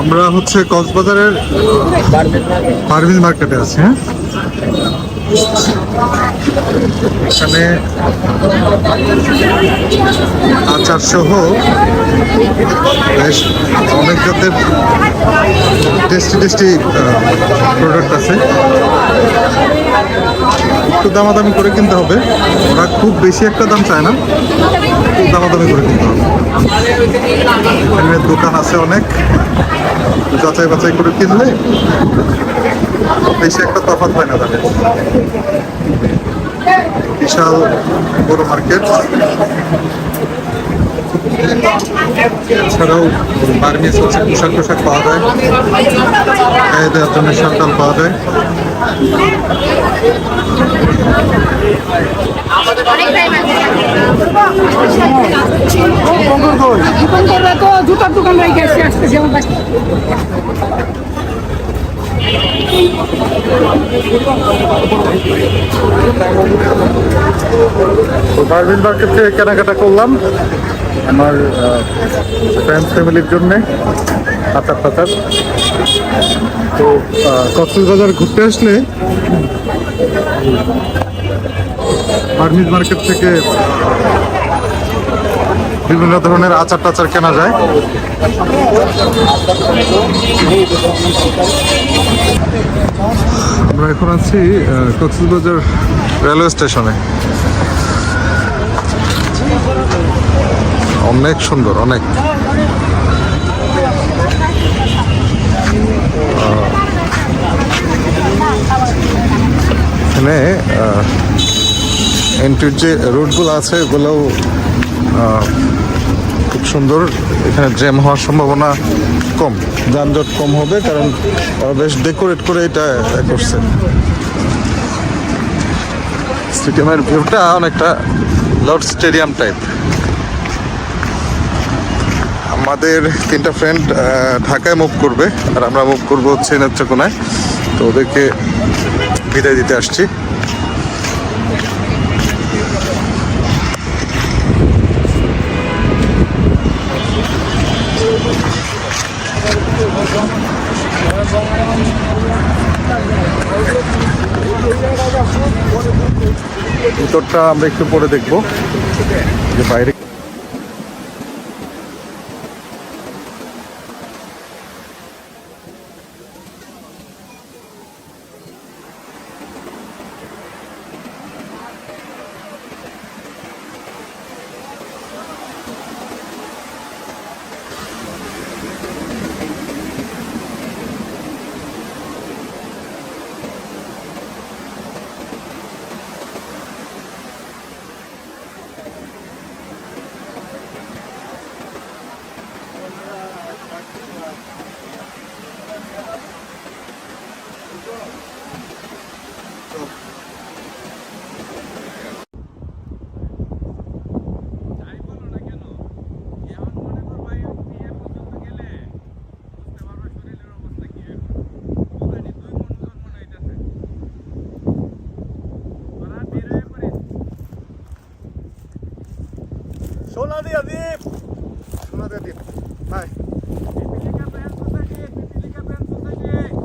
আমরা হচ্ছে কক্সবাজারের পারভিল মার্কেটে আছি হ্যাঁ? এখানে আচার সহ বেশ অনেক জাতের টেস্টি টেস্টি প্রোডাক্ট আছে। একটু দামাদামি করে কিনতে হবে। ওরা খুব বেশি একটা দাম চায় না, একটু দামাদামি করে কিনতে হবে। এখানে দোকান আছে অনেক। যাচাই বাছাই করে কিনলে বেশি একটা তফাৎ হয় না তাদের। বিশাল বড় মার্কেট এছাড়াও বার্মিস হচ্ছে পোশাক টোশাক পাওয়া যায়, গায়ে দেওয়ার জন্য শালটাল পাওয়া যায়। জুতার দোকান রেখে আসতে আসতেছি আমার কাছে তো বার্মিন মার্কেট থেকে কেনাকাটা করলাম। আমার ফ্রেন্ডস ফ্যামিলির জন্যে আচার টাচার তো কক্সবাজার ঘুরতে আসলে বার্মিজ মার্কেট থেকে বিভিন্ন ধরনের আচার টাচার কেনা যায়। আমরা এখন আছি কক্সবাজার রেলওয়ে স্টেশনে। অনেক সুন্দর, অনেক। এখানে এন্ট্রির যে রুটগুলো আছে, এগুলোও খুব সুন্দর। এখানে জ্যাম হওয়ার সম্ভাবনা কম, যানজট কম হবে, কারণ বেশ ডেকোরেট করে এটা করছে। স্টেডিয়ামের ভিউটা অনেকটা লর্ড স্টেডিয়াম টাইপ আমাদের তিনটা ফ্রেন্ড ঢাকায় মুভ করবে। আর আমরা মুভ করব হচ্ছে নেত্রকোনায়। তো ওদেরকে বিদায় দিতে আসছি। ভিতরটা আমরা একটু পরে দেখব। যে বাইরে Sou na via VIP! Sou na via VIP! Vai!